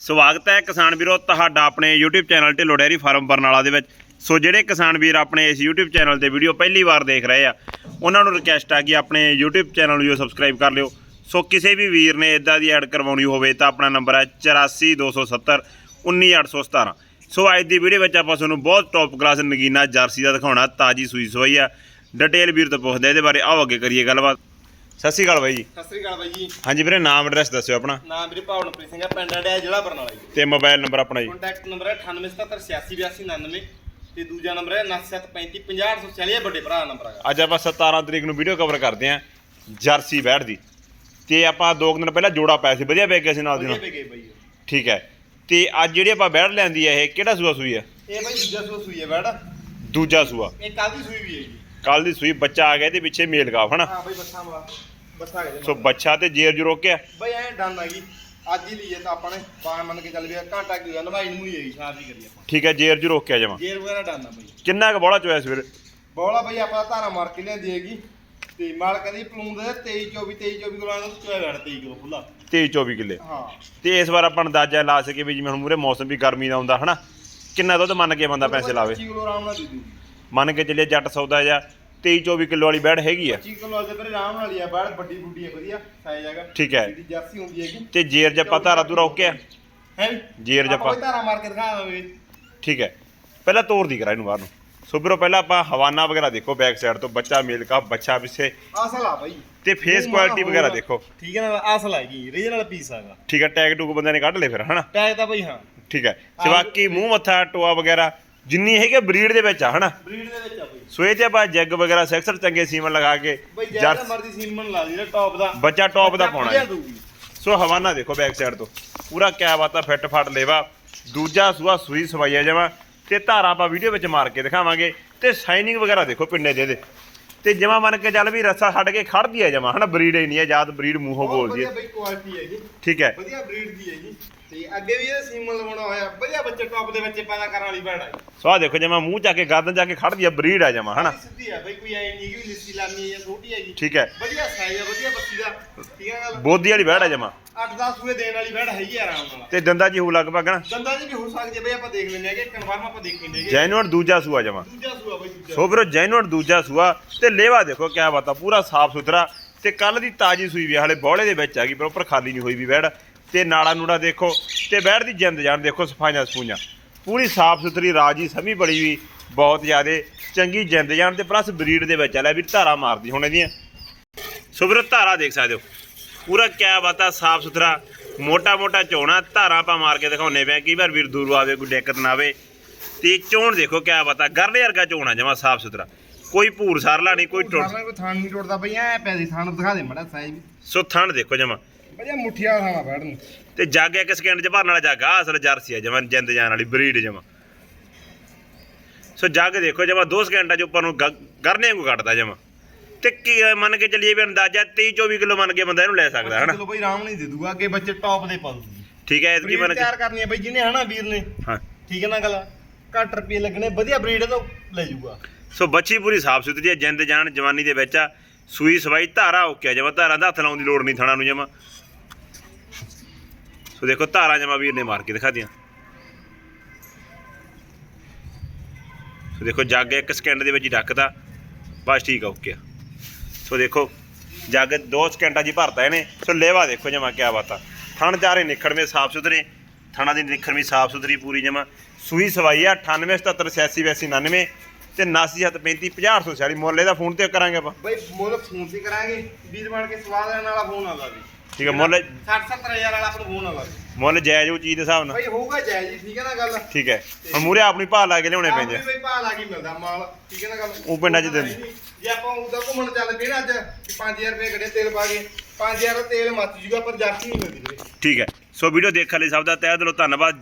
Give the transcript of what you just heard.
ਸਵਾਗਤ ਹੈ ਕਿਸਾਨ ਵੀਰੋ ਤੁਹਾਡਾ ਆਪਣੇ YouTube channel Dhillon dairy farm Barnala ਦੇ ਵਿੱਚ। ਸੋ ਜਿਹੜੇ ਕਿਸਾਨ ਵੀਰ ਆਪਣੇ ਇਸ YouTube ਚੈਨਲ ਤੇ ਵੀਡੀਓ ਪਹਿਲੀ ਵਾਰ ਦੇਖ ਰਹੇ ਆ, ਉਹਨਾਂ ਨੂੰ ਰਿਕਵੈਸਟ ਆ ਕਿ ਆਪਣੇ YouTube ਚੈਨਲ ਨੂੰ ਸਬਸਕ੍ਰਾਈਬ ਕਰ ਲਿਓ। ਸੋ ਕਿਸੇ ਵੀ ਵੀਰ ਨੇ ਇਦਾਂ ਦੀ ਐਡ ਕਰਵਾਉਣੀ ਹੋਵੇ ਤਾਂ ਆਪਣਾ ਨੰਬਰ ਹੈ 84270 19817 ਸੋ ਅੱਜ ਦੀ ਵੀਡੀਓ ਵਿੱਚ ਆਪਾਂ ਤੁਹਾਨੂੰ ਬਹੁਤ ਟੌਪ ਕਲਾਸ ਨਗੀਨਾ ਜਰਸੀ ਦਾ ਦਿਖਾਉਣਾ, ਤਾਜੀ ਸੂਈ ਸੋਈ ਆ। ਡਿਟੇਲ ਵੀਰ ਤੋਂ ਪੁੱਛਦੇ ਇਹਦੇ ਬਾਰੇ ਆਓ ਅੱਗੇ ਕਰੀਏ ਗੱਲਬਾਤ। ਸਤਿ ਸ਼੍ਰੀ ਅਕਾਲ ਬਾਈ ਜੀ। ਸਤਿ ਸ੍ਰੀ ਅਕਾਲ ਬਾਈ ਜੀ। ਹਾਂਜੀ ਵੀਰੇ ਨਾਮ ਐਡਰੈਸ ਦੱਸਿਓ ਆਪਣਾ। ਨਾਮ ਮੇਰੇ ਭਾਵਨਪ੍ਰੀਤ ਸਿੰਘ ਹੈ ਪਿੰਡ ਅਡਿਆ ਜ਼ਿਲ੍ਹਾ ਬਰਨਾਲਾ ਜੀ। ਤੇ ਮੋਬਾਈਲ ਨੰਬਰ ਆਪਣਾ ਜੀ। ਕੰਟੈਕਟ ਨੰਬਰ ਹੈ 9877868299 ਤੇ ਦੂਜਾ ਨੰਬਰ ਹੈ 9735500840 ਇਹ ਵੱਡੇ ਭਰਾ ਦਾ ਨੰਬਰ ਹੈਗਾ। ਅੱਜ ਆਪਾਂ 17 ਤਰੀਕ ਨੂੰ ਵੀਡੀਓ ਕਵਰ ਕਰਦੇ ਆਂ ਜਰਸੀ ਬੈੜ ਦੀ। ਤੇ ਆਪਾਂ ਦੋ ਕੁ ਦਿਨ ਪਹਿਲਾਂ ਜੋੜਾ ਪਾਇਆ ਸੀ ਵਧੀਆ ਪੈ ਗਿਆ ਸੀ ਨਾਲ ਦੀ ਵਧੀਆ ਨਾਲ ਬਾਈ ਠੀਕ ਹੈ। ਤੇ ਅੱਜ ਜਿਹੜੀ ਆਪਾਂ ਬੈੜ ਲੈਂਦੀ ਹੈ ਇਹ ਕਿਹੜਾ ਸੂਆ ਸੂਈ ਹੈ? ਇਹ ਬਾਈ ਦੂਜਾ ਸੂਆ ਸੂਈ ਹੈ ਬੈੜਾ ਦੂਜਾ ਸੂਆ। ਇਹ ਕੱਲ ਦੀ ਸੂਈ ਵੀ ਹੈ ਜੀ। ਕੱਲ ਦੀ ਸੂਈ ਬੱਚਾ ਆ ਗਿਆ ਤੇ ਪਿੱਛੇ ਮੇਲ ਗਾਫ ਹਨਾ? ਹਾਂ ਬਾਈ ਬੱਸਾਂ ਵਾ ਬੱਸਾਂ ਗਏ ਸੋ ਬੱਚਾ ਤੇ ਜੇਰ ਜੂ ਰੋਕਿਆ। ਬਾਈ ਐ ਡਨ ਹੈਗੀ ਅੱਜ ਹੀ ਲਈ ਹੈ ਤਾਂ ਆਪਾਂ ਨੇ ਪਾ ਮੰਨ ਕੇ ਚੱਲ ਵੀ ਘੰਟਾ ਕੀ ਹੋਇਆ? ਨਵਾਈ ਨੂੰ ਹੀ ਹੈਗੀ ਸ਼ਾਮ ਦੀ ਕਰੀ ਆਪਾਂ। ਠੀਕ ਹੈ ਜੇਰ ਜੂ ਰੋਕਿਆ ਜਮਾ। ਗੇਰ ਵਗੈਰਾ ਡਨ ਆ ਬਾਈ। ਕਿੰਨਾ ਕੁ ਬੋਲਾ ਚੋਇਆ ਸਵੇਰੇ? ਬੋਲਾ ਬਾਈ ਆਪਾਂ ਧਾਰਾ ਮਾਰ ਕੇ ਲਿਆਂਦੀ ਹੈਗੀ। ਤੇ ਮਾਲ ਕਹਿੰਦੀ ਪਲੂਨ ਦੇ 23 24 23 24 ਕਿਲੋ ਦਾ ਚੋਇਆ ਵੜ 23 ਕਿਲੋ ਖੁੱਲਾ 23 24 ਕਿੱਲੇ। ਹਾਂ। ਤੇ ਇਸ ਵਾਰ ਆਪਾਂ ਅੰਦਾਜ਼ਾ ਲਾ ਸਕੇ ਵੀ ਜਿਵੇਂ ਹੁਣ ਮੂਰੇ ਮੌਸਮ ਵੀ ਗਰਮੀ ਦਾ ਆਉਂਦਾ ਹਨਾ? ਕਿੰਨਾ ਦੁੱਧ ਮੰਨ ਕੇ ਬੰਦਾ ਪੈਸੇ ਲਾਵੇ? 25 ਕਿਲੋ ਆਰਾਮ ਨਾਲ ਦੇ ਦੂ ਮੰਨ ਕੇ ਚੱਲੇ ਜੱਟ ਸੌਦਾ ਜਾਂ 23 24 ਕਿਲੋ ਵਾਲੀ ਬੈੜ ਹੈਗੀ ਆ। 25 ਕਿਲੋ ਦੇ ਵੀਰੇ ਆਰਾਮ ਨਾਲ ਹੀ ਆ ਬਾਹਰ ਵੱਡੀ ਬੁੱਡੀ ਹੈ ਵਧੀਆ ਸਾਈਜ਼ ਹੈਗਾ। ਠੀਕ ਹੈ। ਇਹਦੀ ਜਰਸੀ ਹੁੰਦੀ ਹੈਗੀ। ਤੇ ਜੇਰ ਜੱਪਾ ਧਾਰਾ ਤੂੰ ਰੋਕਿਆ ਹੈ ਜੇਰ ਜੱਪਾ ਧਾਰਾ ਮਾਰ ਕੇ ਦਿਖਾ ਦਵਾਂਗੇ ਠੀਕ ਹੈ। ਪਹਿਲਾਂ ਤੋਰ ਦੀ ਕਰਾ ਇਹਨੂੰ ਬਾਹਰ ਨੂੰ। ਸੋ ਵੀਰੋ ਪਹਿਲਾਂ ਆਪਾਂ ਹਵਾਨਾ ਵਗੈਰਾ ਦੇਖੋ ਬੈਕ ਸਾਈਡ ਤੋਂ ਬੱਚਾ ਮੇਲ ਕਾ ਬੱਚਾ ਪਿੱਛੇ। ਅਸਲ ਆ ਬਾਈ। ਤੇ ਫੇਸ ਮੂੰਹ ਕੁਆਲਿਟੀ ਵਗੈਰਾ ਹੋਊਗਾ। ਦੇਖੋ। ਠੀਕ ਹੈ ਨਾ ਅਸਲ ਹੈਗੀ ਰੀਜਨਲ ਪੀਸ ਹੈਗਾ। ਠੀਕ ਹੈ ਟੈਗ ਟੂਗ ਬੰਦੇ ਨੇ ਕੱਢ ਲਏ ਫਿਰ ਹਨਾ? ਟੈਗ ਤਾਂ ਬਾਈ ਹਾਂ। ਠੀਕ ਹੈ। ਤੇ ਬਾਕੀ ਮੂੰਹ ਮੱਥਾ ਟੋਆ ਵਗੈਰਾ ਜਿੰਨੀ ਹੈਗੀ ਬਰੀਡ ਦੇ ਵਿੱਚ ਆ ਹਨਾ? ਬਰੀਡ ਦੇ ਵਿੱਚ ਆ ਬਾਈ। ਸੋ ਇਹ ਤੇ ਆਪਾਂ ਜੈਗ ਵਗੈਰਾ ਸੈਕਸਰ ਚੰਗੇ ਸੀਮਨ ਲਗਾ ਕੇ ਬਾਈ ਜਿਹੜਾ ਜਰਸ ਮਰਜ਼ੀ ਸੀਮਨ ਲਾ ਲਈ ਨਾ ਟੌਪ ਦਾ। ਬੱਚਾ ਟੌਪ ਦਾ ਪਾਉਣਾ ਹੈ। ਸੋ ਹਵਾਨਾ ਦੇਖੋ ਬੈਕ ਸਾਈਡ ਤੋਂ। ਪੂਰਾ ਕਿਆ ਬਾਤਾ ਫਿੱਟ ਫੱਟ ਲੇਵਾ। ਦੂਜਾ ਸੂਆ ਸੂਈ ਸਵਾਈਆ ਜਾਵਾ ਤੇ ਧਾਰਾ ਆਪਾਂ ਵੀਡੀਓ ਵਿੱਚ ਮਾਰ ਕੇ ਦਿਖਾਵਾਂਗੇ। ਤੇ ਸ਼ਾਈਨਿੰਗ ਵਗੈਰਾ ਦੇਖੋ ਪਿੰਡੇ ਦੇ ਇਹਦੇ। ਤੇ ਜਮਾ ਮੰਨ ਕੇ ਚੱਲ ਵੀ ਰੱਸਾ ਛੱਡ ਕੇ ਖੜਦੀ ਹੈ ਜਮਾ ਹਨਾ? ਬਰੀਡ ਹੀ ਨਹੀਂ ਹੈ ਜਾਤ ਬਰੀਡ ਮੂੰਹੋਂ ਬੋਲਦੀ ਹੈ ਬਾਈ ਕੁਆਲਿਟੀ ਹੈਗੀ। ਠੀਕ ਹੈ। ਵਧੀਆ ਬਰੀਡ ਦੀ ਹੈਗੀ। ਤੇ ਅੱਗੇ ਵੀ ਇਹ ਸੀਮਨ ਲਵਾਉਣਾ ਹੋਇਆ। ਵਧੀਆ ਬੱਚੇ ਟੌਪ ਦੇ ਬੱਚੇ ਪੈਦਾ ਕਰਨ ਵਾਲੀ ਬੈੜ ਹੈ ਸੋ ਆਹ ਦੇਖੋ ਜਮਾ ਮੂੰਹ ਚੱਕ ਕੇ ਗਰਦਨ ਜਾ ਕੇ ਖੜਦੀ ਹੈ ਬਰੀਡ ਹੈ ਜਮਾ ਹਨਾ? ਸਿੱਧੀ ਹੈ ਬਾਈ ਕੋਈ ਐ ਨਹੀਂ ਕਿ ਲਿੱਸੀ ਲਾਮੀ ਜਾਂ ਛੋਟੀ ਹੈਗੀ ਠੀਕ ਹੈ। ਵਧੀਆ ਸਾਈਜ਼ ਹੈ ਵਧੀਆ ਬੱਚੀ ਦਾ। ਠੀਕ ਹੈ ਗੱਲ? ਬੋਦੀ ਵਾਲੀ ਬੈੜ ਹੈ ਜਮਾ। 8-10 ਸੂਏ ਦੇਣ ਵਾਲੀ ਬੈੜ ਹੈਗੀ ਆ ਆਰਾਮ ਨਾਲ। ਤੇ ਦੰਦਾ ਜੀ ਹੋ ਲਗਭਗ ਨਾ ਦੰਦਾਂ ਜੀ ਵੀ ਹੋ ਸਕਦੀ ਹੈ ਬਈ ਆਪਾਂ ਦੇਖ ਲੈਂਦੇ ਹੈਗੇ ਕਨਫਰਮ ਆਪਾਂ ਦੇਖ ਲੈਂਦੇ ਹੈਗੇ। ਜੈਨੂਅਨ ਦੂਜਾ ਸੂਆ ਜਮਾ। ਦੂਜਾ ਸੂਆ ਬਈ ਦੂਜਾ। ਸੋ ਵੀਰੋ ਜੈਨੂਅਨ ਦੂਜਾ ਸੂਆ। ਤੇ ਲੇਵਾ ਦੇਖੋ ਕਿਆ ਬਾਤ ਆ ਪੂਰਾ ਸਾਫ਼ ਸੁਥਰਾ। ਤੇ ਕੱਲ ਦੀ ਤਾਜੀ ਸੂਈ ਵੀ ਆ, ਹਾਲੇ ਬੋਲੇ ਦੇ ਵਿੱਚ ਆ ਗਈ ਪ੍ਰੋਪਰ ਖਾਲੀ ਨਹੀਂ ਹੋਈ ਵੀ ਬੈੜ। ਤੇ ਨਾੜਾ ਨੂੜਾ ਦੇਖੋ ਤੇ ਬੈੜ ਦੀ ਜਿੰਦ ਜਾਨ ਦੇਖੋ ਸਫਾਈਆਂ ਸਫੂਈਆਂ। ਪੂਰੀ ਸਾਫ਼ ਸੁਥਰੀ ਰਾਜੀ ਸਮੀ ਬੜੀ ਵੀ ਬਹੁਤ ਜ਼ਿਆਦੇ ਚੰਗੀ ਜਿੰਦ ਜਾਨ ਤੇ ਪਲੱਸ ਬਰੀਡ ਦੇ ਵਿੱਚ ਆ ਲੈ ਵੀ ਧਾਰਾ ਮਾਰਦੀ ਹੁਣ ਇਹਦੀਆਂ। ਸੋ ਵੀਰੋ ਧਾਰਾ ਦੇਖ ਸਕਦੇ ਹੋ। ਪੂਰਾ ਕਿਆ ਬਾਤ ਸਾਫ਼ ਸੁਥਰਾ ਮੋਟਾ ਮੋਟਾ ਝੋਣਾ ਧਾਰਾ ਆਪਾਂ ਮਾਰ ਕੇ ਦਿਖਾਉਨੇ ਪਿਆ ਕਈ ਵਾਰ ਵੀਰ ਦੂਰੋਂ ਆਵੇ ਕੋਈ ਦਿੱਕਤ ਨਾ ਆਵੇ। ਤੇ ਚੋਣ ਦੇਖੋ ਕਿਆ ਬਾਤ ਗਰਲੇ ਵਰਗਾ ਝੋਣਾ ਜਮਾ ਸਾਫ਼ ਸੁਥਰਾ। ਕੋਈ ਭੂਰ ਸਾਰਲਾ ਨਹੀਂ ਕੋਈ ਟੁੱਟ ਥਾਣ ਨਹੀਂ ਟੁੱਟਦਾ ਬਈ ਐ ਪੈਸੇ ਥਾਣ ਦਿਖਾ ਦੇ ਮੜਾ ਸਾਈਜ਼ ਸੋ ਥਣ ਦੇਖੋ ਜਮਾ। ਵਧੀਆ ਮੁੱਠੀਆ ਬੈੜ ਨੂੰ। ਤੇ ਜੱਗ ਇੱਕ ਸਕਿੰਟ ਚ ਭਰਨ ਵਾਲਾ ਜੱਗ ਆ ਅਸਲ ਜਰਸੀ ਆ ਜਮਾ ਜਿੰਦ ਜਾਨ ਵਾਲੀ ਬਰੀਡ ਜਮਾ। ਸੋ ਜੱਗ ਦੇਖੋ ਜਮਾ 2 ਸਕਿੰਟਾਂ ਚ ਉੱਪਰ ਨੂੰ ਗਰਨੇ ਵਾਂਗੂ ਕੱਟਦਾ ਜਮਾ। ਤੇ ਕੀ ਮੰਨ ਕੇ ਚੱਲੀਏ ਵੀ ਅੰਦਾਜ਼ਾ 23 24 ਕਿਲੋ ਮੰਨ ਕੇ ਬੰਦਾ ਇਹਨੂੰ ਲੈ ਸਕਦਾ ਹਨਾ? ਚਲੋ ਬਈ ਆਰਾਮ ਨਹੀਂ ਦੇ ਦੂਗਾ ਅੱਗੇ ਬੱਚੇ ਟੌਪ ਦੇ ਪਾ ਦੂਗੀ। ਠੀਕ ਹੈ ਇਤਕੀ ਮੰਨ ਕੇ ਤਿਆਰ ਕਰਨੀ ਹੈ ਬਈ ਜਿਹਨੇ ਹਨਾ ਵੀਰ ਨੇ? ਹਾਂ। ਠੀਕ ਹੈ ਨਾ ਗੱਲ? ਘੱਟ ਰੁਪਏ ਲੱਗਣੇ ਵਧੀਆ ਬਰੀਡ ਤੋਂ ਲੈ ਜਾਊਗਾ ਸੋ ਬੱਚੀ ਪੂਰੀ ਸਾਫ਼ ਸੁਥਰੀ ਹੈ ਜਿੰਦ ਜਾਨ ਜਵਾਨੀ ਦੇ ਵਿੱਚ ਆ ਸੂਈ ਸਵਾਈ ਧਾਰਾ ਓਕੇ ਜਮਾ ਧਾਰਾ ਦਾ ਹੱਥ ਲਾਉਣ ਦੀ ਲੋੜ ਨਹੀਂ ਥਣਾ ਨੂੰ ਜਮਾ। ਸੋ ਦੇਖੋ ਧਾਰਾਂ ਜਮਾ ਵੀਰ ਨੇ ਮਾਰ ਕੇ ਦਿਖਾ ਦਿਆਂ ਸੋ ਦੇਖੋ ਜੱਗ ਇੱਕ ਸਕਿੰਟ ਦੇ ਵਿੱਚ ਹੀ ਡੱਕਦਾ, ਬਸ ਠੀਕ ਆ ਓਕੇ ਸੋ ਦੇਖੋ, ਜੱਗ 2 ਸਕਿੰਟਾਂ 'ਚ ਭਰਤਾ ਇਹਨੇ। ਸੋ ਲੇਵਾ ਦੇਖੋ ਜਮਾ ਕਿਆ ਬਾਤ। ਆ ਜਾ ਰਹੇ ਨਿਖੜਵੇਂ ਸਾਫ਼ ਸੁਥਰੇ, ਥਣਾ ਦੀ ਨਿਖੜਵੀਂ ਸਾਫ਼ ਸੁਥਰੀ ਪੂਰੀ ਜਮਾ। ਸੂਈ ਸਵਾਈ ਆ 98 77 86 82 99 ਤੇ 7935 50 ਮੁੱਲ ਇਹਦਾ ਫੋਨ ਤੇ ਕਰਾਂਗੇ ਆਪਾਂ। ਬਈ ਮੁੱਲ ਫੋਨ ਤੇ ਕਰਾਂਗੇ ਵੀਰ ਬਣ ਕੇ ਸਵਾਦ ਲੈਣ ਵਾਲਾ ਫੋਨ ਆਉਂਦਾ ਵੀ ਠੀਕ ਹੈ ਮੁੱਲ 60 70000 ਵਾਲਾ ਆਪਣਾ ਫੋਨ ਆਉਂਦਾ ਵੀ ਮੁੱਲ ਜਾਇਜ਼ ਉਹ ਚੀਜ਼ ਦੇ ਹਿਸਾਬ ਨਾਲ। ਬਈ ਹੋਊਗਾ ਜਾਇਜ਼ ਜੀ ਠੀਕ ਹੈ ਨਾ ਗੱਲ? ਠੀਕ ਹੈ। ਹੁਣ ਮੂਰੇ ਆਪਣੀ ਭਾਅ ਲਾ ਕੇ ਲਿਆਉਣੇ ਪੈਂਦੇ ਆ। ਬਈ ਭਾਅ ਲਾ ਕੇ ਮਿਲਦਾ ਮਾਲ ਠੀਕ ਹੈ ਨਾ ਗੱਲ? ਉਹ ਪਿੰਡਾਂ 'ਚ ਦਿੰਦੇ। ਜੇ ਆਪਾਂ ਉਧਰ ਘੁੰਮਣ ਚੱਲ ਪਏ ਨਾ ਅੱਜ 5000 ਰੁਪਏ ਕੱਢੇ ਤੇਲ ਪਾ ਕੇ 5000 ਦਾ ਤੇਲ ਮੱਚ ਜੂਗਾ ਪਰ ਜਰਸੀ ਨਹੀਂ ਮਿਲਦੀ ਠੀਕ ਹੈ। ਸੋ ਵੀਡੀਓ ਦੇਖਣ ਲਈ ਸਭ ਦਾ ਤਹਿ ਦਿਲੋਂ ਧੰਨਵਾਦ।